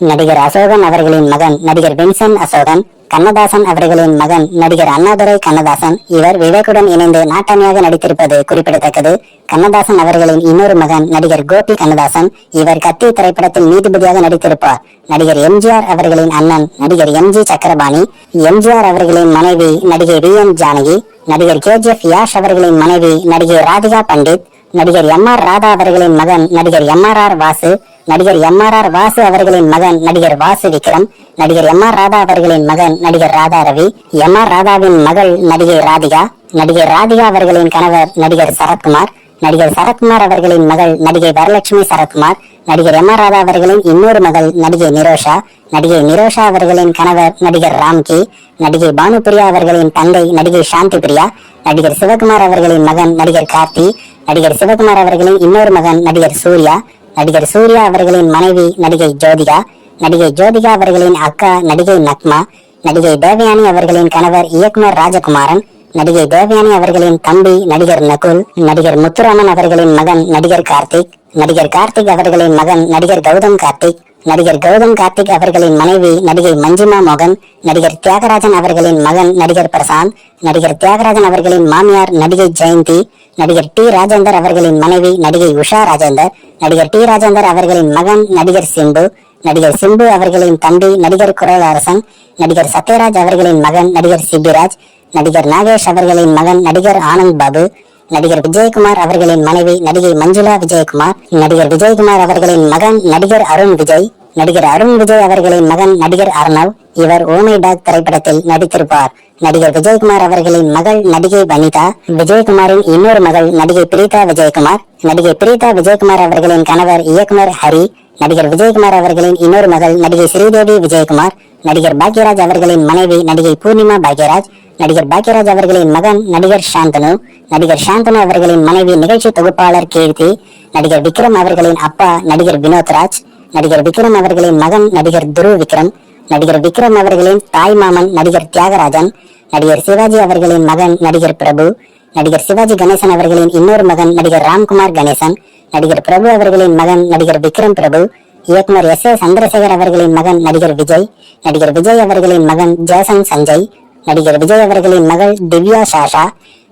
நடிகர் அசோகன் அவர்களின் மகன் நடிகர் வின்சன் அசோகன் கண்ணதாசன் அவர்களின் மகன் நடிகர் அண்ணாதுரை கண்ணதாசன். இவர் விவேக்குடன் இணைந்து நாட்டாமையாக நடித்திருப்பது குறிப்பிடத்தக்கது. கண்ணதாசன் அவர்களின் இன்னொரு மகன் நடிகர் கோபி கண்ணதாசன். இவர் கத்தி திரைப்படத்தில் நீதிபதியாக நடித்திருப்பார். நடிகர் எம்ஜிஆர் அவர்களின் அண்ணன் நடிகர் எம்ஜி சக்கரபாணி. எம்ஜிஆர் அவர்களின் மனைவி நடிகை வி எம் ஜானகி. நடிகர் கேஜிஎஃப் யாஷ் அவர்களின் மனைவி நடிகை ராதிகா பண்டிட் நடிகர் எம் ஆர் ராதா அவர்களின் மகன் நடிகர் எம் ஆர் ஆர் வாசு. நடிகர் எம் ஆர் ஆர் வாசு அவர்களின் மகன் நடிகர் வாசு விக்ரம் நடிகர் எம் ஆர் ராதா அவர்களின் மகன் நடிகர் ராதா ரவி எம் ஆர் ராதாவின் மகள் நடிகை ராதிகா நடிகர் ராதிகா அவர்களின் கணவர் நடிகர் சரத்குமார் நடிகர் சரத்குமார் அவர்களின் மகள் நடிகை வரலட்சுமி சரத்குமார் நடிகர் எம் ஆர் ராதா அவர்களின் இன்னொரு மகள் நடிகை நிரோஷா நடிகை நிரோஷா அவர்களின் கணவர் நடிகர் ராம்கி நடிகை பானுபிரியா அவர்களின் தந்தை நடிகை சாந்தி பிரியா நடிகர் சிவகுமார் அவர்களின் மகன் நடிகர் கார்த்தி நடிகர் சிவகுமார் அவர்களின் இன்னொரு மகன் நடிகர் சூர்யா நடிகர் சூர்யா அவர்களின் மனைவி நடிகை ஜோதிகா நடிகை ஜோதிகா அவர்களின் அக்கா நடிகை நக்மா நடிகை தேவயானி அவர்களின் கணவர் இயக்குனர் ராஜகுமாரன் நடிகை தேவயானி அவர்களின் தம்பி நடிகர் நகுல் நடிகர் முத்துராமன் அவர்களின் மகன் நடிகர் கார்த்திக் நடிகர் கார்த்திக் அவர்களின் மகன் நடிகர் கௌதம் கார்த்திக் நடிகர் கௌதம் கார்த்திக் அவர்களின் மனைவி நடிகை மஞ்சிமா மோகன் நடிகர் தியாகராஜன் அவர்களின் மகன் நடிகர் பிரசாந்த் நடிகர் தியாகராஜன் அவர்களின் மாமியார் நடிகை ஜெயந்தி நடிகர் டி. ராஜேந்தர் அவர்களின் மனைவி நடிகை உஷா ராஜேந்தர் நடிகர் டி. ராஜேந்தர் அவர்களின் மகன் நடிகர் சிம்பு நடிகர் சிம்பு அவர்களின் தம்பி நடிகர் குரலரசன் நடிகர் சத்யராஜ் அவர்களின் மகன் நடிகர் சிபிராஜ் நடிகர் நாகேஷ் அவர்களின் மகன் நடிகர் ஆனந்த் பாபு நடிகர் விஜயகுமார் அவர்களின் மனைவி நடிகை மஞ்சுளா விஜயகுமார் நடிகர் விஜயகுமார் அவர்களின் மகன் நடிகர் அருண் விஜய் நடிகர் அருண் விஜய் அவர்களின் மகன் நடிகர் அர்ணவ் இவர் ஓமை டாக் திரைப்படத்தில் நடித்திருப்பார். நடிகர் விஜயகுமார் அவர்களின் மகள் நடிகை வனிதா விஜயகுமாரின் இன்னொரு மகள் நடிகை பிரீதா விஜயகுமார் நடிகை பிரீதா விஜயகுமார் அவர்களின் கணவர் இயக்குனர் ஹரி நடிகர் விஜயகுமார் அவர்களின் இன்னொரு மகள் நடிகை ஸ்ரீதேவி விஜயகுமார் நடிகர் பாக்யராஜ் அவர்களின் மனைவி நடிகை பூர்ணிமா பாக்யராஜ் நடிகர் பாக்யராஜ் அவர்களின் மகன் நடிகர் சாந்தனு நடிகர் சாந்தனு அவர்களின் மனைவி நிகழ்ச்சி தொகுப்பாளர் கீர்த்தி நடிகர் விக்ரம் அவர்களின் அப்பா நடிகர் வினோத்ராஜ் நடிகர் விக்ரம் அவர்களின் மகன் நடிகர் துரு விக்ரம் நடிகர் விக்ரம் அவர்களின் தாய் மாமன் நடிகர் தியாகராஜன் நடிகர் சிவாஜி அவர்களின் மகன் நடிகர் பிரபு நடிகர் சிவாஜி கணேசன் அவர்களின் இன்னொரு மகன் நடிகர் ராம்குமார் கணேசன் நடிகர் பிரபு அவர்களின் மகன் நடிகர் விக்ரம் பிரபு இயக்குனர் எஸ் ஏ சந்திரசேகர் அவர்களின் மகன் நடிகர் விஜய் நடிகர் விஜய் அவர்களின் மகன் ஜேசன் சஞ்சய் நடிகர் விஜய் அவர்களின் மகள் திவ்யா சாஷா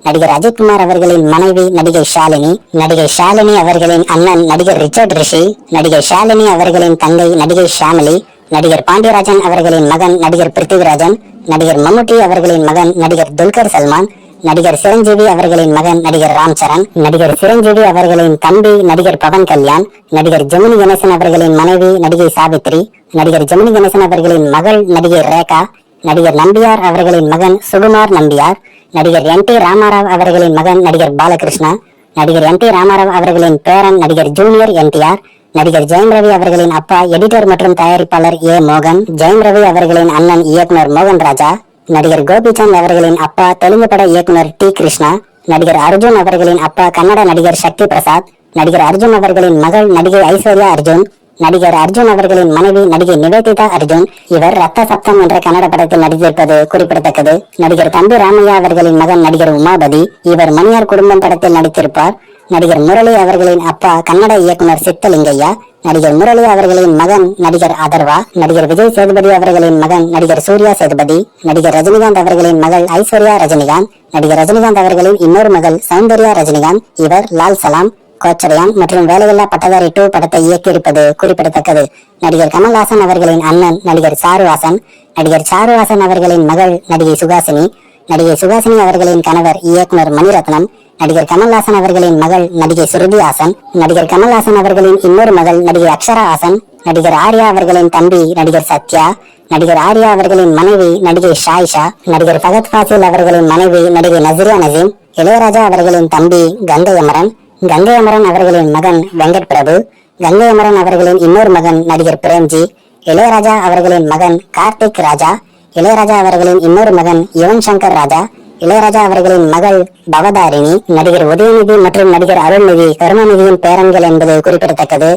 நடிகர் அஜித்குமார் அவர்களின் மனைவி நடிகை ஷாலினி நடிகை ஷாலினி அவர்களின் அண்ணன் நடிகர் ரிச்சர்ட் ரிஷி நடிகை ஷாலினி அவர்களின் தங்கை நடிகை ஷாமிலி நடிகர் பாண்டியராஜன் அவர்களின் மகன் நடிகர் பிருத்திவிராஜன் நடிகர் மம்முட்டி அவர்களின் மகன் நடிகர் துல்கர் சல்மான் நடிகர் சிரஞ்சீவி அவர்களின் மகன் நடிகர் ராம் சரண் நடிகர் சிரஞ்சீவி அவர்களின் தம்பி நடிகர் பவன் கல்யாண் நடிகர் ஜெமினி கணேசன் அவர்களின் மனைவி நடிகை சாவித்ரி நடிகர் ஜெமினி கணேசன் அவர்களின் மகள் நடிகை ரேகா நடிகர் நம்பியார் அவர்களின் மகன் சுகுமார் நம்பியார் நடிகர் என் டி ராமாராவ் அவர்களின் மகன் நடிகர் பாலகிருஷ்ணா நடிகர் என் டி ராமாராவ் அவர்களின் பேரன் நடிகர் ஜூனியர் என்டிஆர் நடிகர் ஜெயம் ரவி அவர்களின் அப்பா எடிட்டர் மற்றும் தயாரிப்பாளர் ஏ மோகன் ஜெயம் ரவி அவர்களின் அண்ணன் இயக்குனர் மோகன் ராஜா நடிகர் கோபிச்சந்த் அவர்களின் அப்பா தெலுங்கு பட இயக்குனர் டி கிருஷ்ணா நடிகர் அர்ஜுன் அவர்களின் அப்பா கன்னட நடிகர் சக்தி பிரசாத் நடிகர் அர்ஜுன் அவர்களின் மகள் நடிகை ஐஸ்வர்யா அர்ஜுன் நடிகர் அர்ஜுன் அவர்களின் மனைவி நடிகை நிவேதிதா அர்ஜுன் இவர் ரத்த சப்தம் என்ற கன்னட படத்தில் நடித்திருப்பது குறிப்பிடத்தக்கது. நடிகர் தம்பி ராமையா அவர்களின் மகன் நடிகர் உமாபதி இவர் மணியார் குடும்பம் படத்தில் நடித்திருப்பார். நடிகர் முரளி அவர்களின் அப்பா கன்னட இயக்குனர் சித்தலிங்கையா நடிகர் முரளி அவர்களின் மகன் நடிகர் அதர்வா நடிகர் விஜய் சேதுபதி அவர்களின் மகன் நடிகர் சூர்யா சேதுபதி நடிகர் ரஜினிகாந்த் அவர்களின் மகள் ஐஸ்வர்யா ரஜினிகாந்த் நடிகர் ரஜினிகாந்த் அவர்களின் இன்னொரு மகள் சௌந்தர்யா ரஜினிகாந்த் இவர் லால் சலாம் கோச்சரியம் மற்றும் வேலையில்லா பட்டதாரி டூ படத்தை இயக்கியிருப்பது குறிப்பிடத்தக்கது. நடிகர் கமல்ஹாசன் அவர்களின் அண்ணன் நடிகர் சாருஹாசன் நடிகர் சாருஹாசன் அவர்களின் மகள் நடிகை சுகாசினி நடிகை சுகாசினி அவர்களின் கணவர் இயக்குனர் மணிரத்னம் நடிகர் கமல்ஹாசன் அவர்களின் மகள் நடிகை சுருதி ஹாசன் நடிகர் கமல்ஹாசன் அவர்களின் இன்னொரு மகள் நடிகை அக்ஷரா ஹாசன் நடிகர் ஆர்யா அவர்களின் தம்பி நடிகர் சத்யா நடிகர் ஆர்யா அவர்களின் மனைவி நடிகை ஷாயிஷா நடிகர் ஃபகத் ஃபாசில் அவர்களின் மனைவி நடிகை நசிரியா நசீம் இளையராஜா அவர்களின் தம்பி கங்கை அமரன் கங்கை அமரன் அவர்களின் மகன் வெங்கட் பிரபு கங்கை அமரன் அவர்களின் இன்னொரு மகன் நடிகர் பிரேம்ஜி இளையராஜா அவர்களின் மகன் கார்த்திக் ராஜா இளையராஜா அவர்களின் இன்னொரு மகன் யுவன் சங்கர் ராஜா இளையராஜா அவர்களின் மகள் பவதாரிணி நடிகர் உதயநிதி மற்றும் நடிகர் அருள்நிதி கருணாநிதியின் பேரன்கள் என்பது குறிப்பிடத்தக்கது.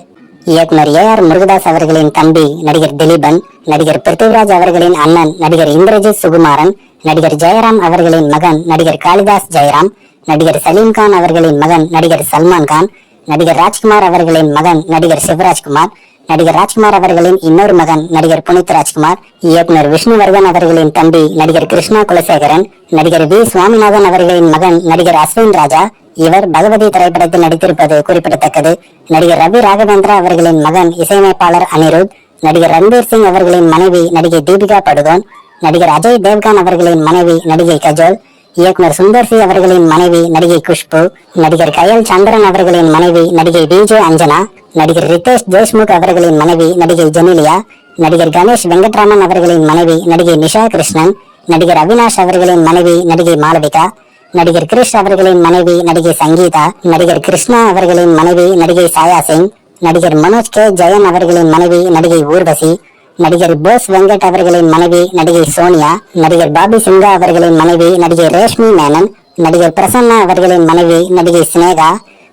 இயக்குனர் ஏ ஆர் முருகதாஸ் அவர்களின் தம்பி நடிகர் திலீபன் நடிகர் பிருத்திவிராஜ் அவர்களின் அண்ணன் நடிகர் இந்திரஜித் சுகுமாரன் நடிகர் ஜெயராம் அவர்களின் மகன் நடிகர் காளிதாஸ் ஜெயராம் நடிகர் சலீம்கான் அவர்களின் மகன் நடிகர் சல்மான் கான் நடிகர் ராஜ்குமார் அவர்களின் மகன் நடிகர் சிவராஜ்குமார் நடிகர் ராஜ்குமார் அவர்களின் இன்னொரு மகன் நடிகர் புனித் ராஜ்குமார் இயக்குனர் விஷ்ணுவர்தன் அவர்களின் தம்பி நடிகர் கிருஷ்ணா குலசேகரன் நடிகர் வி சுவாமிநாதன் அவர்களின் மகன் நடிகர் அஸ்வின் ராஜா இவர் பகவதி திரைப்படத்தில் நடித்திருப்பது குறிப்பிடத்தக்கது. நடிகர் ரவி ராகவேந்திரா அவர்களின் மகன் இசையமைப்பாளர் அனிருத் நடிகர் ரன்வீர் சிங் அவர்களின் மனைவி நடிகை தீபிகா படுகோன் நடிகர் அஜய் தேவ்கான் அவர்களின் மனைவி நடிகை கஜோல் இயக்குனர் சுந்தர் சி அவர்களின் மனைவி நடிகை குஷ்பு நடிகர் கயல் சந்திரன் அவர்களின் மனைவி நடிகை விஜே அஞ்சனா நடிகர் ரிதேஷ் தேஷ்முக் அவர்களின் மனைவி நடிகை ஜெனிலியா நடிகர் கணேஷ் வெங்கட்ராமன் அவர்களின் மனைவி நடிகை நிஷா கிருஷ்ணன் நடிகர் அவினாஷ் அவர்களின் மனைவி நடிகை மாலவிகா நடிகர் கிரிஷ் அவர்களின் மனைவி நடிகை சங்கீதா நடிகர் கிருஷ்ணா அவர்களின் மனைவி நடிகை சாயா சிங் நடிகர் மனோஜ் கே. ஜெயன் அவர்களின் மனைவி நடிகை ஊர்வசி நடிகர் போஸ் வெங்கட் அவர்களின் மனைவி நடிகை சோனியா நடிகர் பாபி சிங்கா அவர்களின் மனைவி நடிகை ரேஷ்மி மேனன் நடிகர் பிரசன்னா அவர்களின் மனைவி நடிகை சினேகா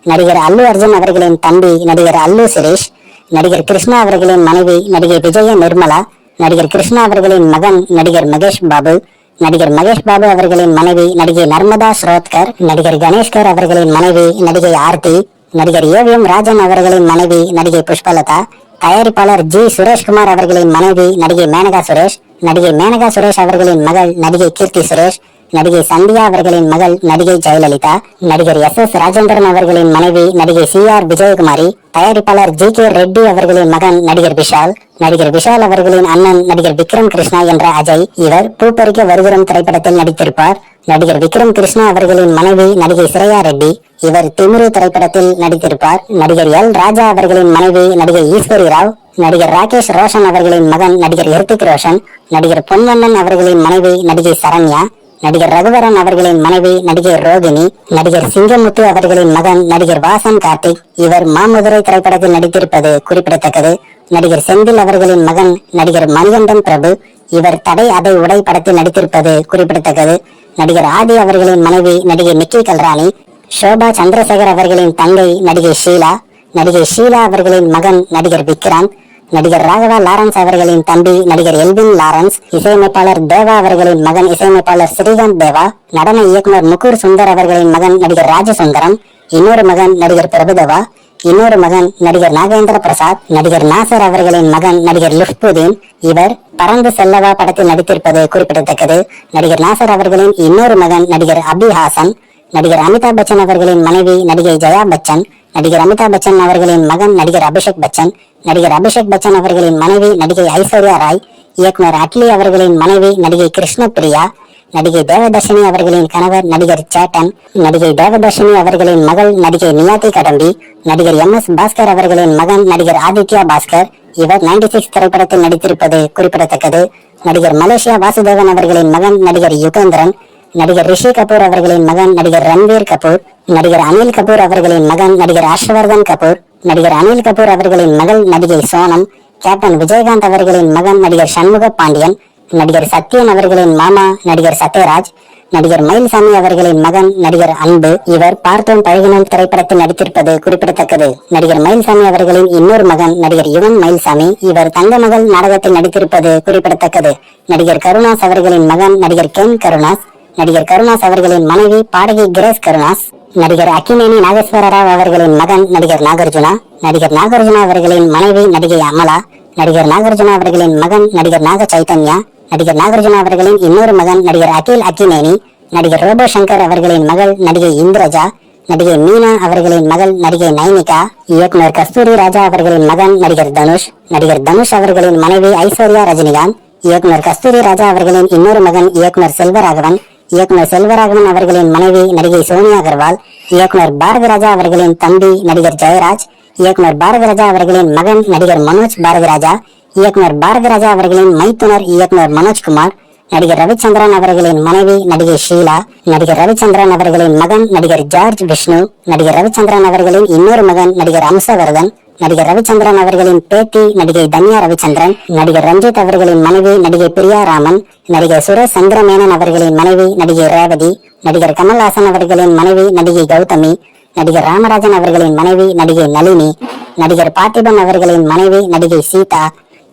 நடிகர் அல்லு அர்ஜுன் அவர்களின் தம்பி நடிகர் அல்லு சுரேஷ் நடிகர் கிருஷ்ணா அவர்களின் மனைவி நடிகை விஜய நிர்மலா நடிகர் கிருஷ்ணா அவர்களின் மகன் நடிகர் மகேஷ் பாபு நடிகர் மகேஷ் பாபு அவர்களின் மனைவி நடிகை நர்மதா ஸ்ரோத்கர் நடிகர் கணேஷ்கர் அவர்களின் மனைவி நடிகை ஆர்த்தி நடிகர் ஏவிஎம் ராஜன் அவர்களின் மனைவி நடிகை புஷ்பலதா தயாரிப்பாளர் ஜி சுரேஷ்குமார் அவர்களின் மனைவி நடிகை மேனகா சுரேஷ் நடிகை மேனகா சுரேஷ் அவர்களின் மகள் நடிகை கீர்த்தி சுரேஷ் நடிகை சந்தியா அவர்களின் மகள் நடிகை ஜெயலலிதா நடிகர் எஸ் எஸ் ராஜேந்திரன் அவர்களின் மனைவி நடிகை சி ஆர் விஜயகுமாரி தயாரிப்பாளர் ஜி கே ரெட்டி அவர்களின் மகன் நடிகர் விஷால் நடிகர் விஷால் அவர்களின் அண்ணன் நடிகர் விக்ரம் கிருஷ்ணா என்ற அஜய் இவர் பூப்பறிக்க வருகிறோம் திரைப்படத்தில் நடித்திருப்பார். நடிகர் விக்ரம் கிருஷ்ணா அவர்களின் மனைவி நடிகை சிரையா ரெட்டி இவர் திமிரு திரைப்படத்தில் நடித்திருப்பார். நடிகர் எல் ராஜா அவர்களின் மனைவி நடிகை ஈஸ்வரி ராவ் நடிகர் ராகேஷ் ரோஷன் அவர்களின் மகன் நடிகர் ஹிருத்திக் ரோஷன் நடிகர் பொன்வண்ணன் அவர்களின் மனைவி நடிகை சரண்யா நடிகர் ரகுவரன் அவர்களின் மனைவி நடிகை ரோகிணி நடிகர் சிங்கமுத்து அவர்களின் மகன் நடிகர் வாசன் கார்த்திக். இவர் மாமதுரை திரைப்படத்தில் நடித்திருப்பது குறிப்பிடத்தக்கது. நடிகர் செந்தில் அவர்களின் மகன் நடிகர் மணிகண்டன் பிரபு இவர் தடை அதை உடை படத்தில் நடித்திருப்பது குறிப்பிடத்தக்கது. நடிகர் ஆதி அவர்களின் மனைவி நடிகை நிக்கி கல்ராணி ஷோபா சந்திரசேகர் அவர்களின் தங்கை நடிகை ஷீலா நடிகை ஷீலா அவர்களின் மகன் நடிகர் விக்ராந்த் நடிகர் ராகவா லாரன்ஸ் அவர்களின் தம்பி நடிகர் எல்வின் லாரன்ஸ் இசையமைப்பாளர் தேவா அவர்களின் மகன் இசையமைப்பாளர் ஸ்ரீகாந்த் தேவா நடன இயக்குனர் முகூர் சுந்தர் அவர்களின் மகன் நடிகர் ராஜசுந்தரம் இன்னொரு மகன் நடிகர் பிரபுதேவா இன்னொரு மகன் நடிகர் நாகேந்திர பிரசாத் நடிகர் நாசர் அவர்களின் மகன் நடிகர் லுஃப்புதீன் இவர் பறந்து செல்லவா படத்தில் நடித்திருப்பது குறிப்பிடத்தக்கது. நடிகர் நாசர் அவர்களின் இன்னொரு மகன் நடிகர் அபி ஹாசன் நடிகர் அமிதாப் பச்சன் அவர்களின் மனைவி நடிகை ஜெயா பச்சன் நடிகர் அமிதாப் பச்சன் அவர்களின் மகன் நடிகர் அபிஷேக் பச்சன் நடிகர் அபிஷேக் பச்சன் அவர்களின் மனைவி நடிகை ஐஸ்வர்யா ராய் இயக்குனர் அட்லி அவர்களின் மனைவி நடிகை கிருஷ்ணபிரியா நடிகை தேவதர்ஷினி அவர்களின் கணவர் நடிகர் சேட்டன் நடிகை தேவதர்ஷினி அவர்களின் மகள் நடிகை நியாதி கடம்பி நடிகர் எம் எஸ் பாஸ்கர் அவர்களின் மகன் நடிகர் ஆதித்யா பாஸ்கர். இவர் 96 சிக்ஸ் திரைப்படத்தில் நடித்திருப்பது குறிப்பிடத்தக்கது. நடிகர் மலேசியா வாசுதேவன் அவர்களின் மகன் நடிகர் யுகேந்திரன் நடிகர் ரிஷி கபூர் அவர்களின் மகன் நடிகர் ரன்வீர் கபூர் நடிகர் அனில் கபூர் அவர்களின் மகன் நடிகர் ஹர்ஷவர்தன் கபூர் நடிகர் அனில் கபூர் அவர்களின் மகள் நடிகை சோனம் கேப்டன் விஜயகாந்த் அவர்களின் மகன் நடிகர் சண்முக பாண்டியன் நடிகர் சத்யன் அவர்களின் மாமா நடிகர் சத்யராஜ் நடிகர் மயில்சாமி அவர்களின் மகன் நடிகர் அன்பு இவர் பார்த்தோம் பழகினோம் திரைப்படத்தில் நடித்திருப்பது குறிப்பிடத்தக்கது. நடிகர் மயில்சாமி அவர்களின் இன்னொரு மகன் நடிகர் யுவன் மயில்சாமி இவர் தங்க மகள் நாடகத்தில் நடித்திருப்பது குறிப்பிடத்தக்கது. நடிகர் கருணாஸ் அவர்களின் மகன் நடிகர் கென் கருணாஸ் நடிகர் கருணாஸ் அவர்களின் மனைவி பாடகி கிரேஸ் கருணாஸ் நடிகர் அக்கினேனி நாகேஸ்வர ராவ் அவர்களின் மகன் நடிகர் நாகார்ஜுனா நடிகர் நாகார்ஜுனா அவர்களின் மனைவி நடிகை அமலா நடிகர் நாகார்ஜுனா அவர்களின் மகன் நடிகர் நாக சைத்தன்யா நடிகர் நாகார்ஜுனா அவர்களின் இன்னொரு மகன் நடிகர் அகில் அக்கினேனி நடிகர் ரோபோ சங்கர் அவர்களின் மகள் நடிகை இந்திரஜா நடிகை மீனா அவர்களின் மகள் நடிகை நைனிகா இயக்குனர் கஸ்தூரி ராஜா அவர்களின் மகன் நடிகர் தனுஷ் நடிகர் தனுஷ் அவர்களின் மனைவி ஐஸ்வர்யா ரஜினிகாந்த் இயக்குனர் கஸ்தூரி ராஜா அவர்களின் இன்னொரு மகன் இயக்குனர் செல்வராகவன் இயக்குனர் செல்வராகவன் அவர்களின் மனைவி நடிகை சோனியா அகர்வால் இயக்குனர் பாரதிராஜா அவர்களின் தம்பி நடிகர் ஜெயராஜ் இயக்குனர் பாரதிராஜா அவர்களின் மகன் நடிகர் மனோஜ் பாரதிராஜா இயக்குனர் பாரதிராஜா அவர்களின் மைத்துனர் இயக்குனர் மனோஜ்குமார் நடிகர் ரவிச்சந்திரன் அவர்களின் மனைவி நடிகை ஷீலா நடிகர் ரவிச்சந்திரன் அவர்களின் மகன் நடிகர் ஜார்ஜ் விஷ்ணு நடிகர் ரவிச்சந்திரன் அவர்களின் இன்னொரு மகன் நடிகர் அம்சவர்தன் நடிகர் ரவிச்சந்திரன் அவர்களின் பேத்தி நடிகை தன்யா ரவிச்சந்திரன் நடிகர் ரஞ்சித் அவர்களின் மனைவி நடிகை பிரியா ராமன் நடிகர் சுரேஷ் சந்திரமேனன் அவர்களின் மனைவி நடிகை ரேவதி நடிகர் கமல்ஹாசன் அவர்களின் மனைவி நடிகை கௌதமி நடிகர் ராமராஜன் அவர்களின் மனைவி நடிகை நளினி நடிகர் பார்த்திபன் அவர்களின் மனைவி நடிகை சீதா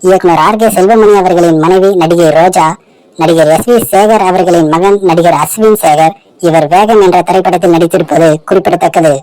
இயக்குனர் ஆர் கே செல்வமணி அவர்களின் மனைவி நடிகை ரோஜா நடிகர் எஸ் வி சேகர் அவர்களின் மகன் நடிகர் அஸ்வின் சேகர் இவர் வேகம் என்ற திரைப்படத்தில் நடித்திருப்பது குறிப்பிடத்தக்கது.